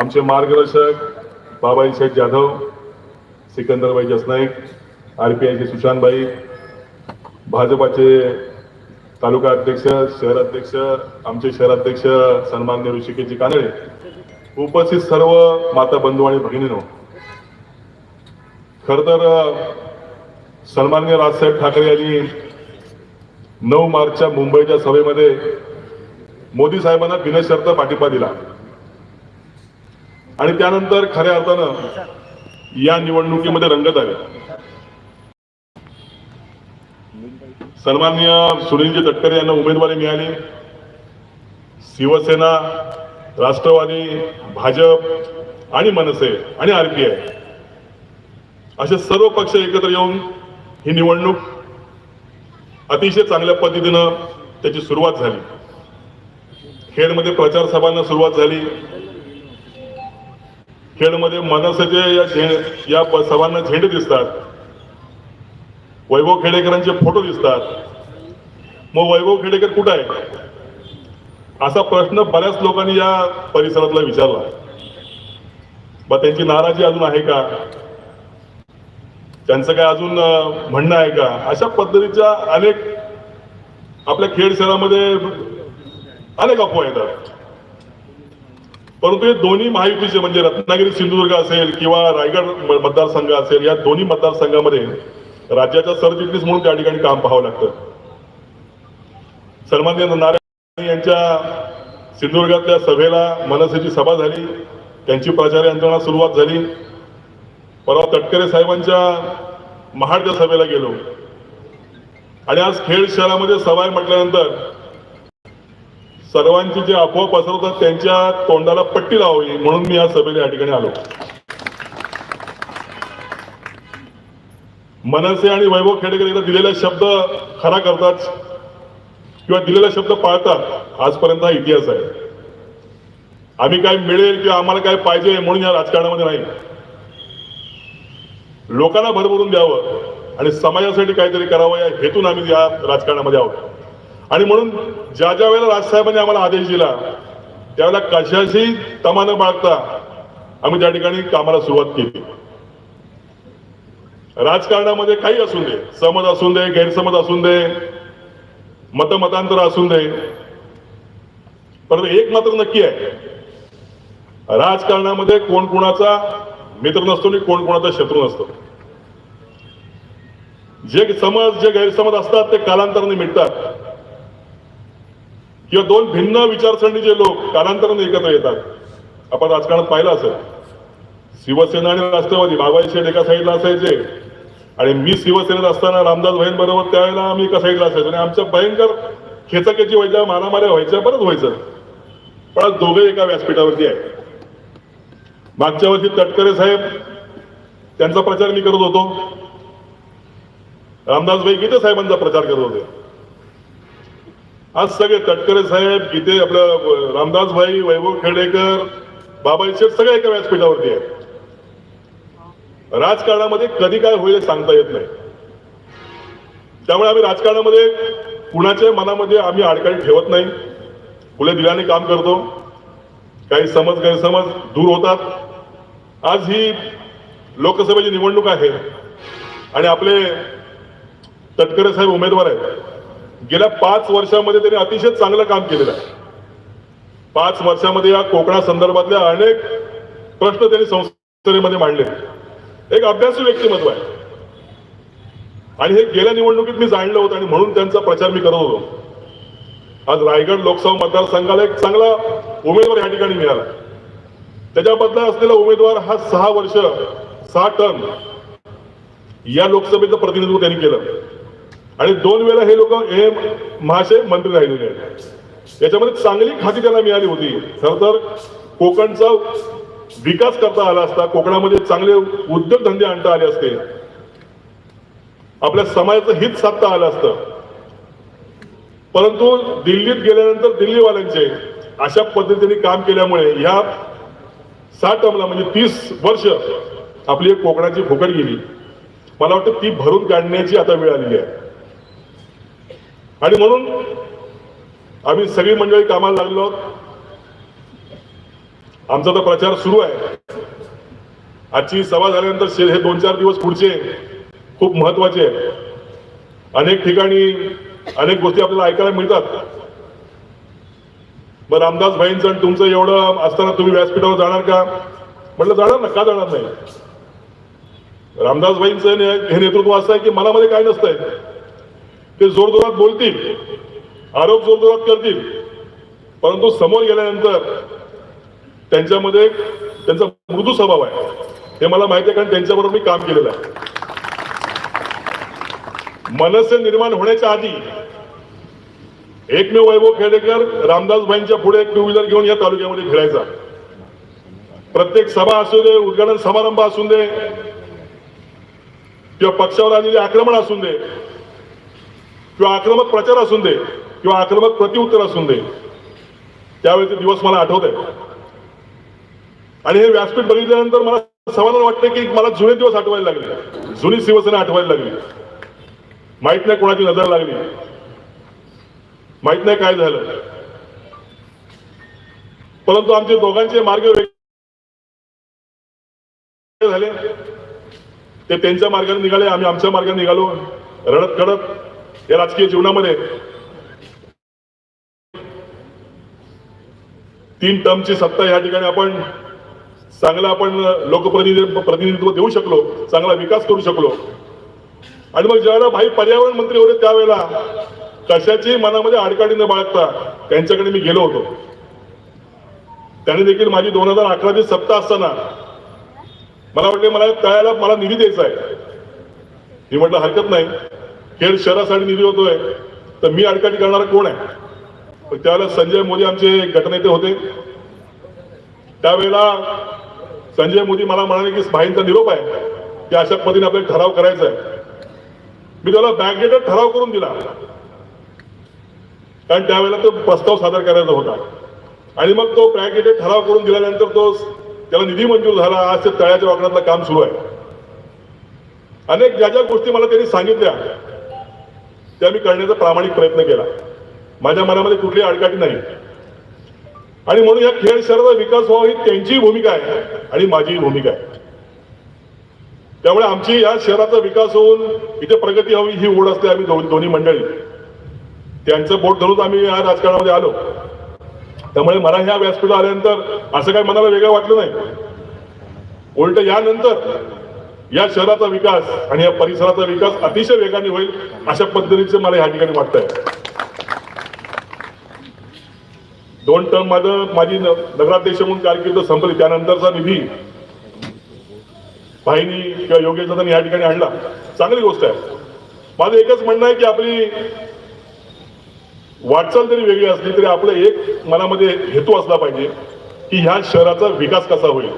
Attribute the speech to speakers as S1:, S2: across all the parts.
S1: आमचे मार्गदर्शक Babai Sheth Jadhav सिकंदरबाई Jasnaik R P आयचे सुशांतबाई भाजपाचे तालुका अध्यक्ष शहराध्यक्ष आमचे शहराध्यक्ष सन्मान्य ऋषिकेशजी कानडे उपस्थित सर्व माता बंधू आणि भगिनीनो. खर तर सन्मान्य राजसाहेब ठाकरे यांनी नऊ मार्चच्या मुंबईच्या सभेमध्ये मोदी साहेबांना बिनशर्त पाठिंबा दिला. आणि त्यानंतर खऱ्या अर्थानं या निवडणुकीमध्ये रंगत आले. सन्मान्य सुनीलजी तटकरे यांना उमेदवारी मिळाली. शिवसेना राष्ट्रवादी भाजप आणि मनसे आणि आरपीआय असे सर्व पक्ष एकत्र येऊन ही निवडणूक अतिशय चांगल्या पद्धतीनं त्याची सुरुवात झाली. खेडमध्ये प्रचार सभांना सुरुवात झाली. खेडमध्ये मनसेचे या झेंड या सभांना झेंडे दिसतात. वैभव खेडेकरांचे फोटो दिसतात. मग वैभव खेडेकर कुठं आहे असा प्रश्न बऱ्याच लोकांनी या परिसरातला विचारला. मग त्यांची नाराजी अजून आहे का? त्यांचं काय अजून म्हणणं आहे का? अशा पद्धतीच्या अनेक आपल्या खेड शहरामध्ये अनेक अफवा येतात. परंतु हे दोन्ही महायुतीचे म्हणजे रत्नागिरी सिंधुदुर्ग असेल किंवा रायगड मतदारसंघ असेल या दोन्ही मतदारसंघामध्ये राज्याच्या सरचिटणीस म्हणून त्या ठिकाणी काम पाहावं लागतं. सन्मान्य नारायण यांच्या सिंधुदुर्गातल्या सभेला मनसेची सभा झाली त्यांची प्रचार यंत्रणा सुरुवात झाली. परवा तटकरे साहेबांच्या महाडच्या सभेला गेलो. आणि आज खेड शहरामध्ये सभा म्हटल्यानंतर सर्वांची जे अफवा पसरवतात त्यांच्या तोंडाला पट्टी लावावी म्हणून मी या सभेला या ठिकाणी आलो. मनसे आणि वैभव खेडेकर एकदा दिलेला शब्द खरा करतात किंवा दिलेला शब्द पाळतात आजपर्यंत हा इतिहास आहे. आम्ही काय मिळेल किंवा आम्हाला काय पाहिजे म्हणून या राजकारणामध्ये नाही. लोकांना भरभरून द्यावं आणि समाजासाठी काहीतरी करावं या हेतून आम्ही या राजकारणामध्ये आहोत. आणि म्हणून ज्या ज्या वेळेला राजसाहेबांनी आम्हाला आदेश दिला त्यावेळेला कशाशी तमा न बाळगता आम्ही त्या ठिकाणी कामाला सुरुवात केली. राजकारणामध्ये काही असू दे समज असू दे गैरसमज असू दे मतमतांतर असू दे परंतु एक मात्र नक्की आहे. राजकारणामध्ये कोण कोणाचा मित्र नसतो आणि कोण कोणाचा शत्रू नसतो. जे समज जे गैरसमज असतात ते कालांतराने मिटतात. किंवा दोन भिन्न विचारसरणीचे लोक कालांतराने एकत्र येतात. आपण राजकारणात पाहिलं असेल. शिवसेना आणि राष्ट्रवादी बाबाई शेठ एका साईडला असायचे. आणि मी शिवसेनेत असताना रामदास भाईन बरोबर त्यावेळेला आम्ही एका साईडला असायचो. आणि आमच्या भयंकर खेचकेची व्हायच्या मारामाऱ्या व्हायच्या परत व्हायचं. पण आज दोघे एका व्यासपीठावरती आहे मागच्या वर्षी तटकरे साहेब त्यांचा प्रचार मी करत होतो. रामदासभाई गीते साहेबांचा प्रचार करत होते. आज सगळे तटकरे साहेब इथे आपलं रामदास भाई वैभव खेडेकर बाबा शेठ सगळे एका व्यासपीठावरती आहेत. राजकारणामध्ये कधी काय होईल सांगता येत नाही. त्यामुळे आम्ही राजकारणामध्ये कुणाच्या मनामध्ये आम्ही अडकाळी ठेवत नाही. फुले दिलाने काम करतो. काही समज गैरसमज दूर होतात. आज ही लोकसभेची निवडणूक आहे आणि आपले तटकरे साहेब उमेदवार आहेत. गेल्या पाच वर्षामध्ये त्यांनी अतिशय चांगलं काम केलेलं आहे. पाच वर्षामध्ये या कोकणा संदर्भातल्या अनेक प्रश्न त्यांनी संसदेमध्ये मांडले. एक अभ्यासू व्यक्तिमत्व आहे. आणि हे गेल्या निवडणुकीत मी जाणलं होतं आणि म्हणून त्यांचा प्रचार मी करत होतो. आज रायगड लोकसभा मतदारसंघाला एक चांगला उमेदवार या ठिकाणी मिळाला. त्याच्याबद्दल असलेला उमेदवार हा सहा वर्ष सहा टर्म या लोकसभेचं प्रतिनिधित्व त्यांनी केलं. आणि दोन वेळा हे लोक हे महाशय मंत्री राहिलेले आहेत याच्यामध्ये चांगली खाती त्याला मिळाली होती. खर तर कोकणचा विकास करता आला असता कोकणामध्ये चांगले उद्योगधंदे आणता आले असते. आपल्या समाजाचं हित साधता आलं असतं. परंतु दिल्लीत गेल्यानंतर दिल्लीवाल्यांचे अशा पद्धतीने काम केल्यामुळे ह्या सात टर्मला म्हणजे तीस वर्ष आपली एक कोकणाची फुकट गेली. मला वाटतं ती भरून काढण्याची आता वेळ आलेली आहे. आणि म्हणून आम्ही सगळी मंडळी कामाला लागलो आहोत. आमचा तर प्रचार सुरू आहे. आजची सभा झाल्यानंतर हे दोन चार दिवस पुढचे खूप महत्त्वाचे आहेत. अनेक ठिकाणी अनेक गोष्टी आपल्याला ऐकायला मिळतात. मग रामदास भाईंचं आणि तुमचं एवढं असताना तुम्ही व्यासपीठावर जाणार का? म्हटलं जाणार ना का जाणार नाही? रामदास भाईंचं हे नेतृत्व असं आहे की मनामध्ये काय नसतंय? ते जोरजोरात बोलतील. आरोप जोरजोरात करतील. परंतु समोर गेल्यानंतर त्यांच्यामध्ये त्यांचा मृदू स्वभाव आहे. हे मला माहिती आहे कारण त्यांच्याबरोबर मी काम केलेलं आहे. मनसे निर्माण होण्याच्या आधी एकमेव वैभव खेडेकर रामदासबाईंच्या पुढे एक टू व्हीलर घेऊन या तालुक्यामध्ये फिरायचा प्रत्येक सभा असू दे उद्घाटन समारंभ असू दे किंवा पक्षावर आलेले आक्रमण असू दे किंवा आक्रमक प्रचार असून दे किंवा आक्रमक प्रतिउत्तर असून दे त्यावेळेचे दिवस मला आठवत आहे आणि हे व्यासपीठ बघितल्यानंतर मला समाधान वाटतं की मला जुने दिवस आठवायला लागले. जुनी शिवसेना आठवायला लागली. माहीत नाही कोणाची नजर लागली. माहीत नाही काय झालं. परंतु आमचे दोघांचे मार्ग वेगळे झाले. ते त्यांच्या मार्गाने निघाले आम्ही आमच्या मार्गाने निघालो. रडत कडत या राजकीय जीवनामध्ये तीन टर्मची सत्ता या ठिकाणी आपण चांगलं आपण लोकप्रतिनिधी प्रतिनिधित्व देऊ शकलो चांगला विकास करू शकलो. आणि मग ज्यावेळेला भाई पर्यावरण मंत्री होते त्यावेळेला कशाची मनामध्ये आडकाठी न बाळगता त्यांच्याकडे मी गेलो होतो. त्याने देखील माझी दोन हजार अकराची सत्ता असताना मला वाटले मला त्याला मला निधी द्यायचा आहे. मी म्हटलं हरकत नाही. खेड शहरासाठी निधी होतोय. तर मी अडकाठी करणारा कोण आहे? त्यावेळेला संजय मोदी आमचे गटनेते होते. त्यावेळेला संजय मोदी मला म्हणाले की भाईंचा निरोप आहे. की अशा पद्धतीने आपल्याला ठराव करायचा आहे. मी त्याला बँकेचा ठराव करून दिला. कारण त्यावेळेला तो प्रस्ताव सादर करायचा होता. आणि मग तो बँकेचे ठराव करून दिल्यानंतर तो त्याला निधी मंजूर झाला. आज ते तळ्याच्या वाकडातलं काम सुरू आहे. अनेक ज्या ज्या गोष्टी मला त्यांनी सांगितल्या त्या मी करण्याचा प्रामाणिक प्रयत्न केला. माझ्या मनामध्ये कुठलीही अडकाठी नाही. आणि म्हणून या खेळ शहराचा विकास व्हावा ही त्यांचीही भूमिका आहे आणि माझीही भूमिका आहे. त्यामुळे आमची या शहराचा विकास होऊन इथे प्रगती हवी ही ओढ असते आम्ही दोन्ही मंडळी. त्यांचं बोट धरून आम्ही या राजकारणामध्ये आलो. त्यामुळे मला ह्या व्यासपीठ आल्यानंतर असं काही मनाला वेगळं वाटलं नाही. उलट यानंतर या शहराचा विकास आणि या परिसराचा विकास अतिशय वेगाने होईल अशा पद्धतीचे मला या ठिकाणी वाटतंय. दोन टर्म माझं माझी नगराध्यक्ष म्हणून कारकीर्द संपली. त्यानंतरचा निधी भाईनी किंवा योगेश दादांनी या ठिकाणी आणला. चांगली गोष्ट आहे. माझं एकच म्हणणं आहे की आपली वाटचाल जरी वेगळी असली तरी आपलं एक मनामध्ये हेतू असला पाहिजे की ह्या शहराचा विकास कसा होईल.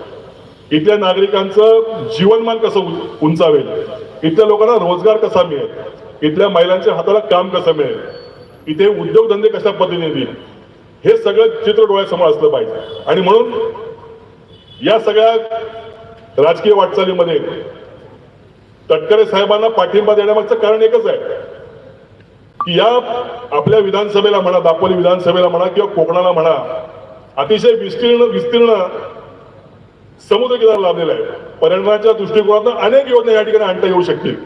S1: इथल्या नागरिकांचं जीवनमान कसं उंचावेल? इथल्या लोकांना रोजगार कसा मिळेल? इथल्या महिलांच्या हाताला काम कसं मिळेल? इथे उद्योगधंदे कशा पद्धतीने येतील? हे सगळं चित्र डोळ्यासमोर असलं पाहिजे. आणि म्हणून या सगळ्या राजकीय वाटचालीमध्ये तटकरे साहेबांना पाठिंबा देण्यामागचं कारण एकच आहे. की या आपल्या विधानसभेला म्हणा दापोली विधानसभेला म्हणा किंवा कोकणाला म्हणा अतिशय विस्तीर्ण विस्तीर्ण समुद्र किनारा लाभलेला आहे. पर्यटनाच्या दृष्टिकोनातून अनेक योजना या ठिकाणी आणता येऊ शकतील.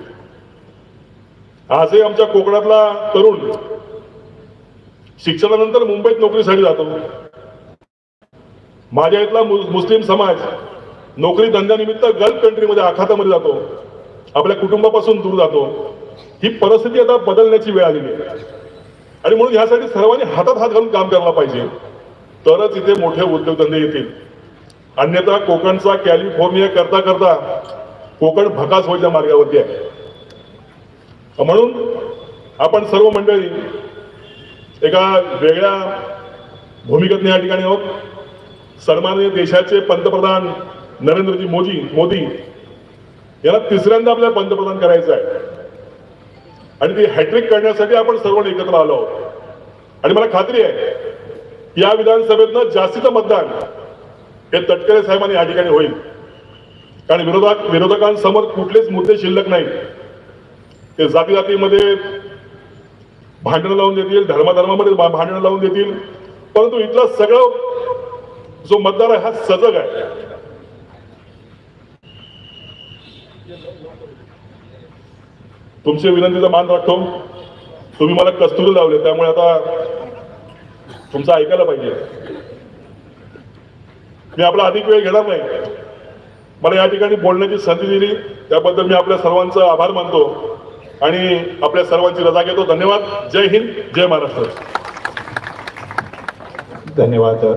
S1: आजही आमच्या कोकणातला तरुण शिक्षणानंतर मुंबईत नोकरीसाठी जातो. माझ्या इथला मु- मुस्लिम समाज नोकरी धंद्यानिमित्त गल्फ कंट्रीमध्ये आखातामध्ये जातो. आपल्या कुटुंबापासून दूर जातो. ही परिस्थिती आता बदलण्याची वेळ आलेली आहे. आणि म्हणून ह्यासाठी सर्वांनी हातात हात घालून काम करायला पाहिजे. तरच इथे मोठे उद्योगधंदे येतील. अन्यथा कोकणचा कॅलिफोर्निया करता करता कोकण भकास व्हायच्या मार्गावरती आहे. म्हणून आपण सर्व मंडळी एका वेगळ्या भूमिकेतून या ठिकाणी आहोत. सन्माननीय देशाचे पंतप्रधान नरेंद्रजी मोदी मोदी याला तिसऱ्यांदा आपल्याला पंतप्रधान करायचं आहे. आणि ती हॅट्रिक करण्यासाठी आपण सर्व एकत्र आलो आहोत. आणि मला खात्री आहे या विधानसभेतनं जास्तीचं मतदान हे तटकरे साहेबांनी या ठिकाणी होईल. कारण विरोधक विरोधकांसमोर कुठलेच मुद्दे शिल्लक नाही ते जाती जातीमध्ये भांडणं लावून देतील धर्माधर्मामध्ये भांडणं लावून देतील. परंतु इथलं सगळं जो मतदार आहे हा सजग आहे. तुमच्या विनंतीचा मान राखतो. तुम्ही मला कस्तुरी लावले त्यामुळे आता तुमचं ऐकायला पाहिजे. मी आपला अधिक वेळ घेणार नाही. मला या ठिकाणी बोलण्याची संधी दिली. त्याबद्दल मी आपल्या सर्वांचा आभार मानतो आणि आपल्या सर्वांची रजा घेतो. धन्यवाद. जय हिंद. जय महाराष्ट्र.
S2: धन्यवाद.